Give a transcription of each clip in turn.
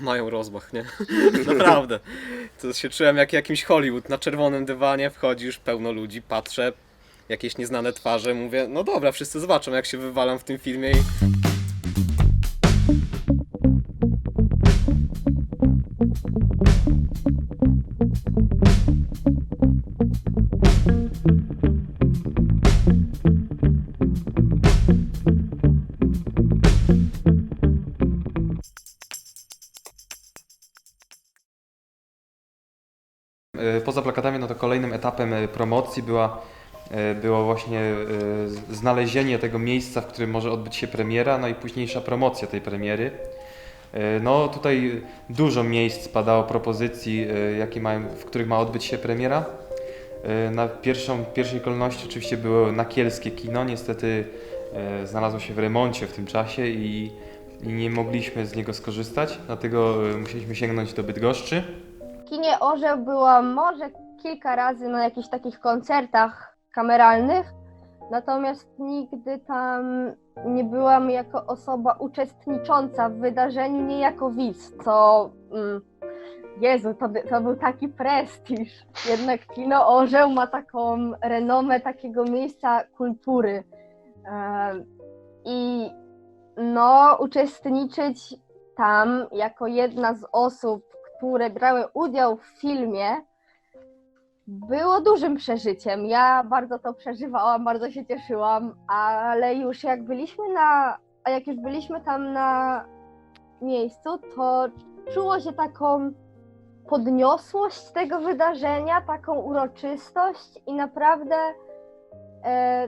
mają rozmach, nie? Naprawdę. To się czułem jak jakimś Hollywood. Na czerwonym dywanie wchodzisz, pełno ludzi, patrzę, jakieś nieznane twarze, mówię, no dobra, wszyscy zobaczą jak się wywalam w tym filmie i plakatami, no to kolejnym etapem e, promocji była, e, było właśnie e, znalezienie tego miejsca, w którym może odbyć się premiera, no i późniejsza promocja tej premiery. No tutaj dużo miejsc padało propozycji, jakie mają, w których ma odbyć się premiera. Na pierwszą, pierwszej kolejności oczywiście było nakielskie kino, niestety znalazło się w remoncie w tym czasie i, nie mogliśmy z niego skorzystać, dlatego musieliśmy sięgnąć do Bydgoszczy. W kinie Orzeł może kilka razy na jakichś takich koncertach kameralnych, natomiast nigdy tam nie byłam jako osoba uczestnicząca w wydarzeniu, nie jako widz, co... Mm, Jezu, to, to był taki prestiż. Jednak kino Orzeł ma taką renomę takiego miejsca kultury. I no, uczestniczyć tam jako jedna z osób, które brały udział w filmie, było dużym przeżyciem. Ja bardzo to przeżywałam, bardzo się cieszyłam, ale już jak byliśmy na, a jak już byliśmy tam na miejscu, to czuło się taką podniosłość tego wydarzenia, taką uroczystość i naprawdę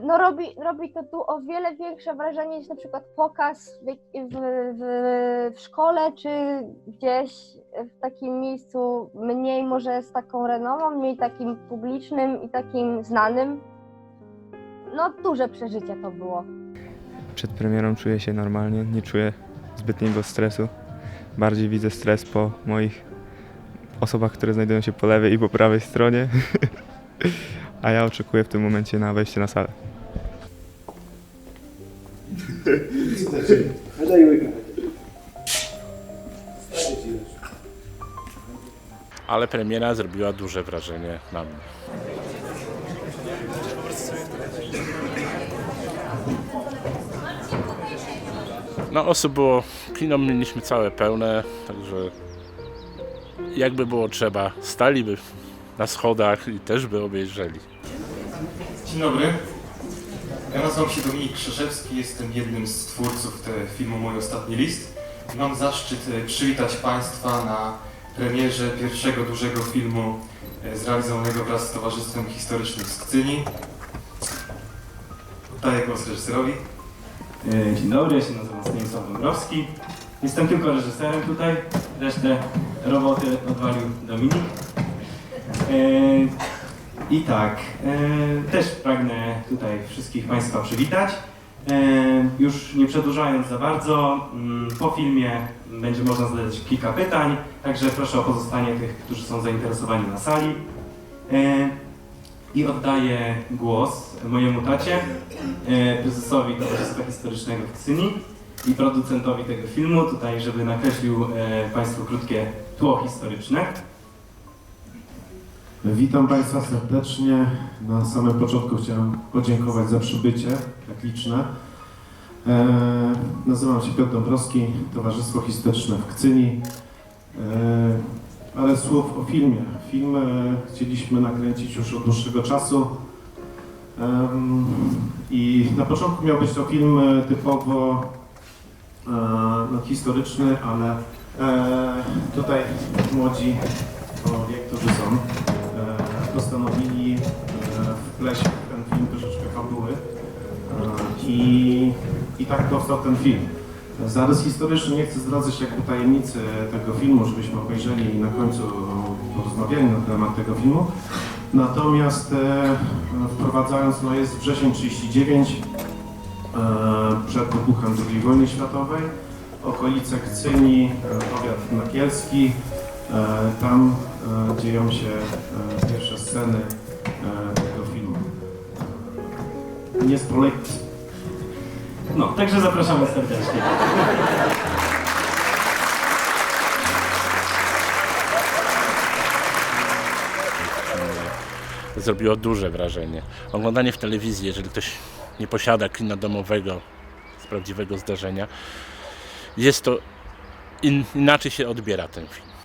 no robi, robi to tu o wiele większe wrażenie niż na przykład pokaz w, w, w, w szkole czy gdzieś w takim miejscu mniej może z taką renomą, mniej takim publicznym i takim znanym. No duże przeżycie to było. Przed premierą czuję się normalnie, nie czuję zbytniego stresu. Bardziej widzę stres po moich osobach, które znajdują się po lewej i po prawej stronie. A ja oczekuję w tym momencie na wejście na salę. ale premiera zrobiła duże wrażenie na mnie. No osób było, kino mieliśmy całe pełne, także jakby było trzeba, staliby na schodach i też by obejrzeli. Dzień dobry. Ja nazywam się Dominik Krzyżewski, jestem jednym z twórców filmu Mój Ostatni List. Mam zaszczyt e, przywitać Państwa na premierze pierwszego dużego filmu e, zrealizowanego wraz z Towarzystwem Historycznym z Kcyni. Daję głos reżyserowi. E, Dzień dobry, ja się nazywam Stanisław Dąbrowski. Jestem tylko reżyserem tutaj, resztę roboty odwalił Dominik. E, I tak, e, też pragnę tutaj wszystkich Państwa przywitać. E, Już nie przedłużając za bardzo, mm, po filmie będzie można zadać kilka pytań, także proszę o pozostanie tych, którzy są zainteresowani na sali. I oddaję głos mojemu tacie, prezesowi Towarzystwa Historycznego w Ksyni i producentowi tego filmu, tutaj żeby nakreślił Państwu krótkie tło historyczne. Witam Państwa serdecznie. Na samym początku chciałem podziękować za przybycie tak liczne. E, nazywam się Piotr Dąbrowski, Towarzystwo Historyczne w Kcyni. E, parę słów o filmie. Film e, chcieliśmy nakręcić już od dłuższego czasu. Em, I na początku miał być to film e, typowo e, no, historyczny, ale e, tutaj młodzi to że są, e, postanowili e, wpleść w ten film troszeczkę fabuły e, i, i tak powstał ten film. Zarys historyczny, nie chcę zdradzać jakby tajemnicy tego filmu, żebyśmy obejrzeli i na końcu porozmawiali na temat tego filmu. Natomiast e, wprowadzając, no jest wrzesień 39, e, przed wybuchem II wojny światowej, okolice Kcyni, powiat nakielski, E, tam e, dzieją się e, pierwsze sceny tego filmu. Nie spolek... No, także zapraszamy serdecznie. Zrobiło duże wrażenie. Oglądanie w telewizji, jeżeli ktoś nie posiada kina domowego z prawdziwego zdarzenia, jest to in, inaczej się odbiera ten film.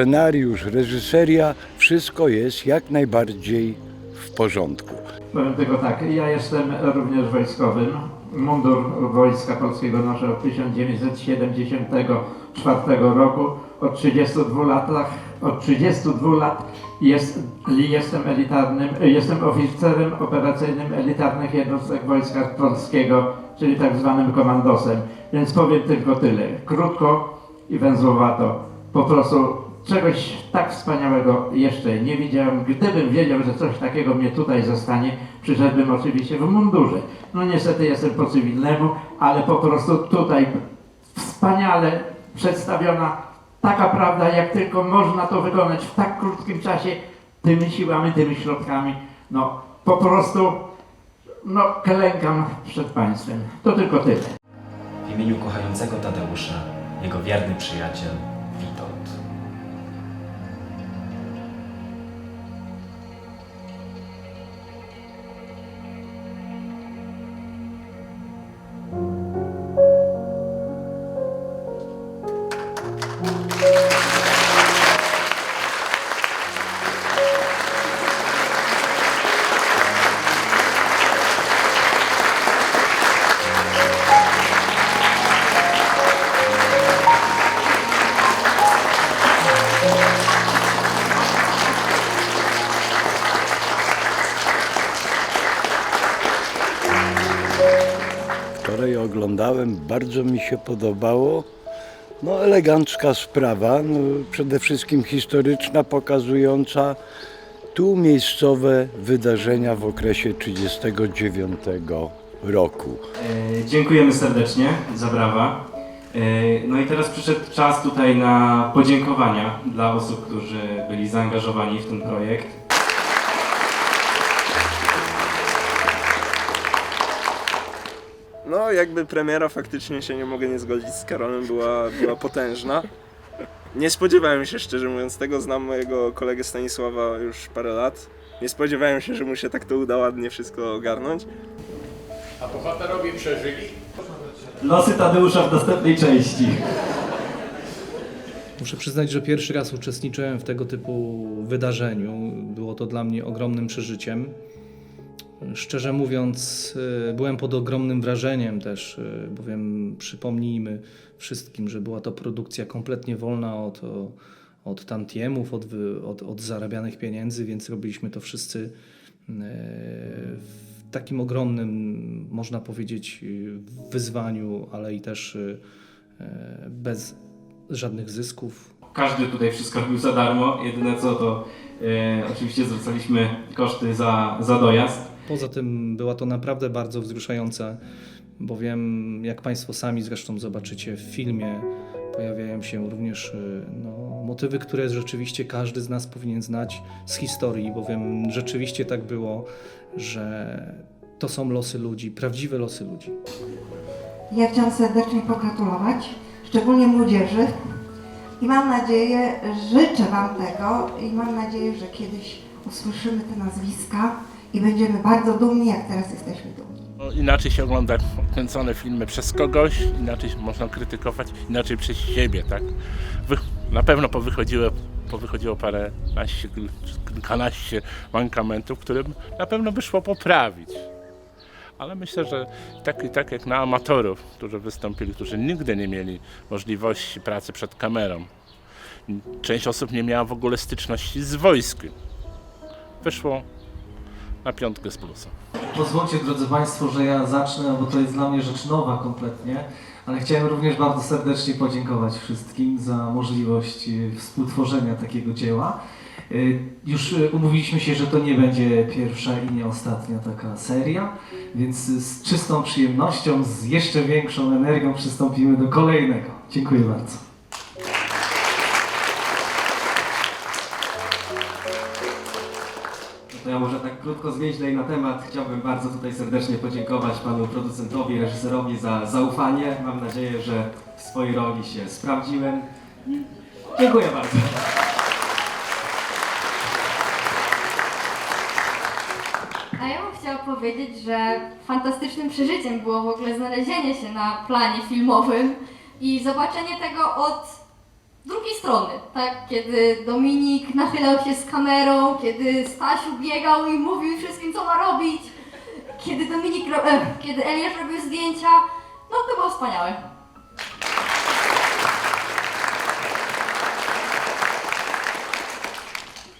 Scenariusz, reżyseria, wszystko jest jak najbardziej w porządku. Powiem tylko tak, ja jestem również wojskowym. Mundur Wojska Polskiego noszę od 1974 roku. Od 32 latach, od 32 lat jest, jestem elitarnym, jestem oficerem operacyjnym elitarnych jednostek Wojska Polskiego, czyli tak zwanym komandosem. Więc powiem tylko tyle. Krótko i węzłowato. Po prostu czegoś tak wspaniałego jeszcze nie widziałem. Gdybym wiedział, że coś takiego mnie tutaj zostanie, przyszedłbym oczywiście w mundurze. No niestety jestem po cywilnemu, ale po prostu tutaj wspaniale przedstawiona taka prawda, jak tylko można to wykonać w tak krótkim czasie, tymi siłami, tymi środkami. No po prostu, no klękam przed Państwem. To tylko tyle. W imieniu kochającego Tadeusza, jego wierny przyjaciel oglądałem, bardzo mi się podobało. No elegancka sprawa, no, przede wszystkim historyczna, pokazująca tu miejscowe wydarzenia w okresie 1939 roku. E, Dziękujemy serdecznie za brawa. E, No i teraz przyszedł czas tutaj na podziękowania dla osób, którzy byli zaangażowani w ten projekt. No, jakby premiera faktycznie się nie mogę nie zgodzić z Karolem, była, była potężna. Nie spodziewałem się, szczerze mówiąc, tego. Znam mojego kolegę Stanisława już parę lat. Nie spodziewałem się, że mu się tak to uda ładnie wszystko ogarnąć. A bohaterowie przeżyli? Losy Tadeusza w następnej części. Muszę przyznać, że pierwszy raz uczestniczyłem w tego typu wydarzeniu. Było to dla mnie ogromnym przeżyciem. Szczerze mówiąc, y, byłem pod ogromnym wrażeniem też, y, bowiem przypomnijmy wszystkim, że była to produkcja kompletnie wolna od, od tantiemów, od, od, od zarabianych pieniędzy, więc robiliśmy to wszyscy y, w takim ogromnym, można powiedzieć, wyzwaniu, ale i też bez żadnych zysków. Każdy tutaj wszystko robił za darmo. Jedyne co to e, oczywiście zwracaliśmy koszty za, za dojazd. Poza tym była to naprawdę bardzo wzruszająca, bowiem jak Państwo sami zresztą zobaczycie w filmie, pojawiają się również y, no, motywy, które rzeczywiście każdy z nas powinien znać z historii, bowiem rzeczywiście tak było, że to są losy ludzi, prawdziwe losy ludzi. Ja chciałam serdecznie pogratulować, szczególnie młodzieży i mam nadzieję, życzę Wam tego i mam nadzieję, że kiedyś usłyszymy te nazwiska i będziemy bardzo dumni, jak teraz jesteśmy dumni. No, inaczej się ogląda kręcone filmy przez kogoś, inaczej można krytykować, inaczej przez siebie, tak? Wy, na pewno powychodziło, powychodziło parę naście, kilkanaście mankamentów, które na pewno by szło poprawić. Ale myślę, że tak i tak jak na amatorów, którzy wystąpili, którzy nigdy nie mieli możliwości pracy przed kamerą. Część osób nie miała w ogóle styczności z wojskiem. Wyszło na piątkę z plusem. Pozwólcie, drodzy Państwo, że ja zacznę, bo to jest dla mnie rzecz nowa kompletnie, ale chciałem również bardzo serdecznie podziękować wszystkim za możliwość y, współtworzenia takiego dzieła. Y, Już y, umówiliśmy się, że to nie będzie pierwsza i nie ostatnia taka seria, więc z czystą przyjemnością, z jeszcze większą energią przystąpimy do kolejnego. Dziękuję bardzo. Może tak krótko zwięźlej na temat. Chciałbym bardzo tutaj serdecznie podziękować panu producentowi, reżyserowi za zaufanie. Mam nadzieję, że w swojej roli się sprawdziłem. Dziękuję bardzo. A ja bym chciała powiedzieć, że fantastycznym przeżyciem było w ogóle znalezienie się na planie filmowym i zobaczenie tego od drugiej strony, tak? Kiedy Dominik nachylał się z kamerą, kiedy Stasiu biegał i mówił wszystkim, co ma robić, kiedy Dominik, ro- e, kiedy Eliasz robił zdjęcia, no to było wspaniałe.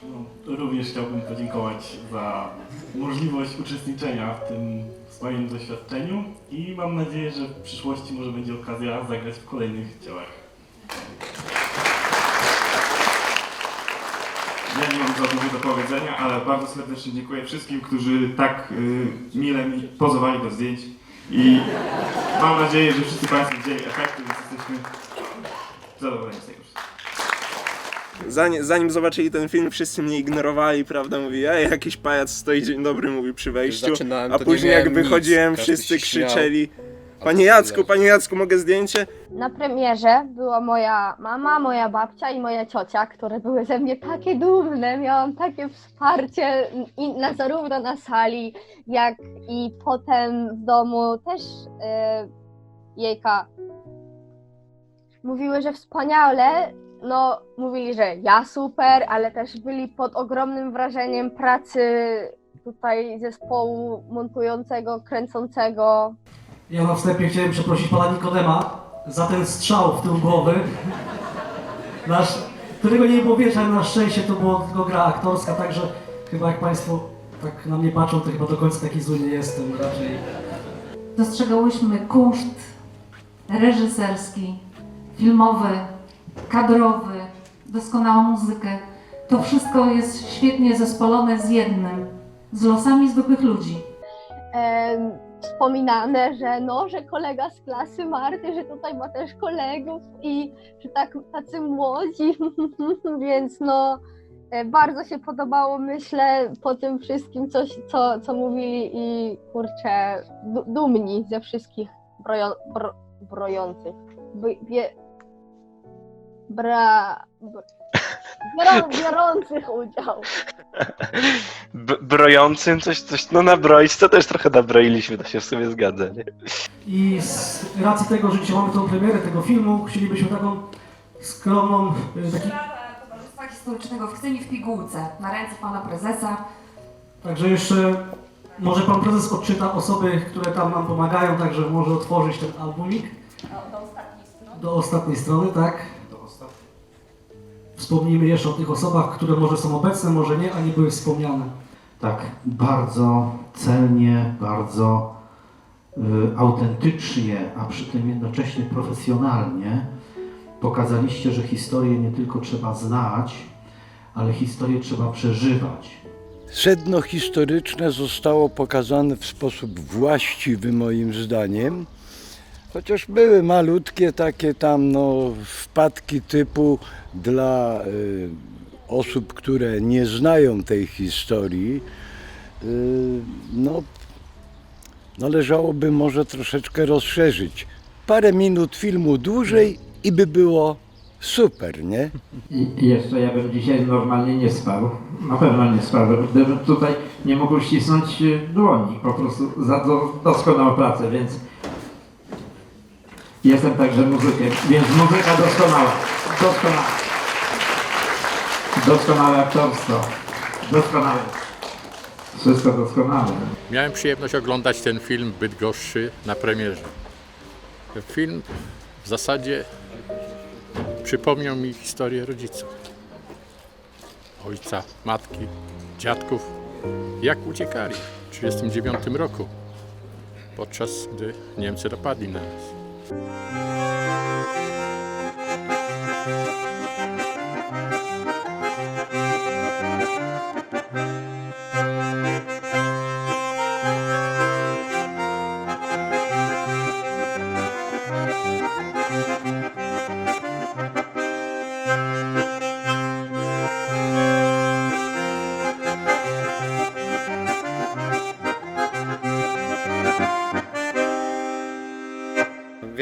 No, również chciałbym podziękować za możliwość uczestniczenia w tym swoim doświadczeniu i mam nadzieję, że w przyszłości może będzie okazja zagrać w kolejnych dziełach. Ja nie mam za dużo do powiedzenia, ale bardzo serdecznie dziękuję wszystkim, którzy tak y, mile mi pozowali do zdjęć i mam nadzieję, że wszyscy Państwo widzieli efekty, więc jesteśmy zadowoleni z tego. Zanim, zanim zobaczyli ten film, wszyscy mnie ignorowali, prawda? Mówi, ej, jakiś pajac stoi, dzień dobry, mówi przy wejściu. zaczynałem, A później jak wychodziłem, nic, wszyscy krzyczeli, panie Jacku, panie Jacku, mogę zdjęcie? Na premierze była moja mama, moja babcia i moja ciocia, które były ze mnie takie dumne. Miałam takie wsparcie i na, zarówno na sali, jak i potem w domu też e, jejka. Mówiły, że wspaniale. No, mówili, że ja super, ale też byli pod ogromnym wrażeniem pracy tutaj zespołu montującego, kręcącego. Ja na wstępie chciałem przeprosić pana Nikodema za ten strzał w tył głowy. Nasz, którego nie było ale na szczęście to była tylko gra aktorska, także chyba jak państwo tak na mnie patrzą, to chyba do końca taki zły nie jestem raczej. Dostrzegałyśmy kunszt reżyserski, filmowy, kadrowy, doskonałą muzykę. To wszystko jest świetnie zespolone z jednym, z losami zwykłych ludzi. em, wspominane, że no, że kolega z klasy Marty, że tutaj ma też kolegów i że tak, tacy młodzi, więc no e, bardzo się podobało, myślę, po tym wszystkim, coś, co, co mówili i kurczę, du- dumni ze wszystkich brojo, bro, brojących, by, bie, bra, br, biorą, biorących udział. Brojącym coś, coś, no nabroić to też trochę nabroiliśmy, to się w sumie zgadza, nie? I z racji tego, że dzisiaj mamy tą premierę tego filmu, chcielibyśmy taką skromną, y, taki, Towarzystwa Historycznego w Kcyni w pigułce na ręce pana prezesa. także jeszcze może pan prezes odczyta osoby, które tam nam pomagają, także może otworzyć ten albumik. Do ostatniej strony, tak? Wspomnijmy jeszcze o tych osobach, które może są obecne, może nie, a nie były wspomniane. tak bardzo celnie, bardzo y, autentycznie, a przy tym jednocześnie profesjonalnie pokazaliście, że historię nie tylko trzeba znać, ale historię trzeba przeżywać. Sedno historyczne zostało pokazane w sposób właściwy moim zdaniem. Chociaż były malutkie takie tam no, wpadki typu dla y, osób, które nie znają tej historii, y, no należałoby może troszeczkę rozszerzyć. Parę minut filmu dłużej i by było super, nie? I jeszcze ja bym dzisiaj normalnie nie spał. Na pewno nie spał, gdybym tutaj nie mógł ścisnąć e, dłoni. Po prostu za do, doskonałą pracę, więc jestem także muzykiem, więc muzyka doskonała. Doskonała. Doskonałe aktorstwo. Doskonałe. Wszystko doskonałe. Miałem przyjemność oglądać ten film Bydgoszczy na premierze. Film w zasadzie przypomniał mi historię rodziców. Ojca, matki, dziadków, jak uciekali w 1939 roku, podczas gdy Niemcy dopadli na nas. Música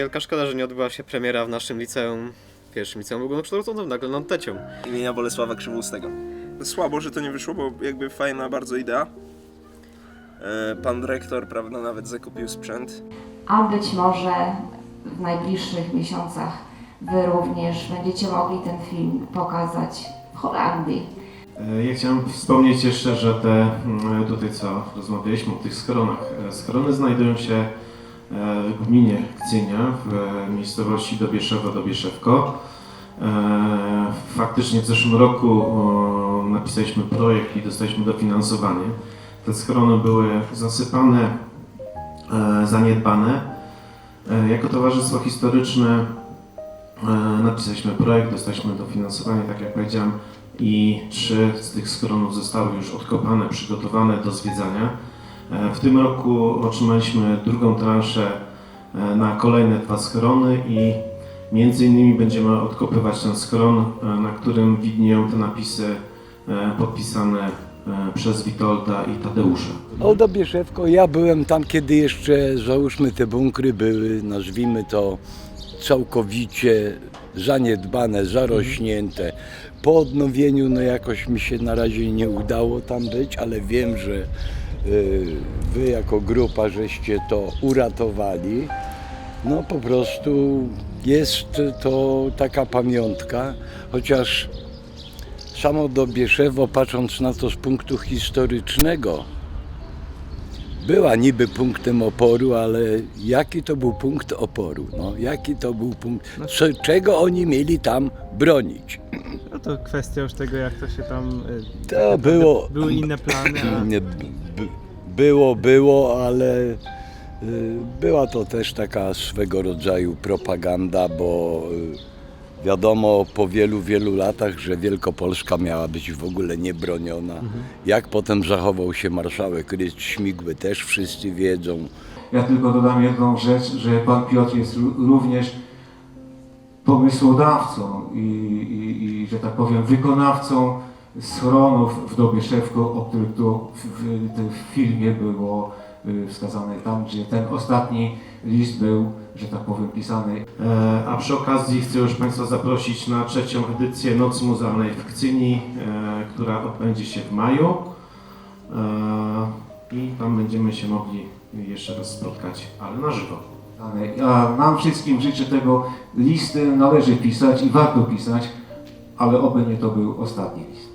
taka szkoda, że nie odbyła się premiera w naszym liceum, pierwszym liceum ogólnokształcącym, nagle nad Tecią. Imienia Bolesława Krzywustego. Słabo, że to nie wyszło, bo jakby fajna bardzo idea. E, Pan dyrektor, prawda, nawet zakupił sprzęt. A być może w najbliższych miesiącach Wy również będziecie mogli ten film pokazać w Holandii. E, Ja chciałem wspomnieć jeszcze, że te mm, tutaj co rozmawialiśmy o tych schronach. E, Schrony znajdują się gminie Kcynia, w miejscowości Dobieszewo, Dobieszewko. E, Faktycznie w zeszłym roku napisaliśmy projekt i dostaliśmy dofinansowanie. Te schrony były zasypane, e, zaniedbane. E, Jako Towarzystwo Historyczne napisaliśmy projekt, dostaliśmy dofinansowanie, tak jak powiedziałem, i trzy z tych schronów zostały już odkopane, przygotowane do zwiedzania. E, W tym roku otrzymaliśmy drugą transzę e, na kolejne dwa schrony i między innymi będziemy odkopywać ten schron, e, na którym widnieją te napisy podpisane przez Witolda i Tadeusza. O Dobieszewko, ja byłem tam, kiedy jeszcze, załóżmy, te bunkry były, nazwijmy to, całkowicie zaniedbane, zarośnięte. Po odnowieniu, no jakoś mi się na razie nie udało tam być, ale wiem, że wy jako grupa żeście to uratowali. No po prostu jest to taka pamiątka, chociaż samo Dobieszewo, patrząc na to z punktu historycznego, była niby punktem oporu, ale jaki to był punkt oporu? No, jaki to był punkt, co, czego oni mieli tam bronić? No to kwestia już tego, jak to się tam. y, tak To było... Były inne plany, a Nie, było, było, ale y, była to też taka swego rodzaju propaganda, bo y, wiadomo po wielu, wielu latach, że Wielkopolska miała być w ogóle niebroniona. Jak potem zachował się marszałek Rys Śmigły, też wszyscy wiedzą. Ja tylko dodam jedną rzecz, że pan Piotr jest ró- również pomysłodawcą i, i, i że tak powiem, wykonawcą schronów w Dobieszewku, o których tu w, w tym filmie było y, wskazane tam, gdzie ten ostatni list był, że tak powiem, pisany. E, A przy okazji chcę już Państwa zaprosić na trzecią edycję Nocy Muzealnej w Kcyni, e, która odbędzie się w maju. E, I tam będziemy się mogli jeszcze raz spotkać, ale na żywo. A nam wszystkim życzę tego listy należy pisać i warto pisać, ale oby nie to był ostatni list.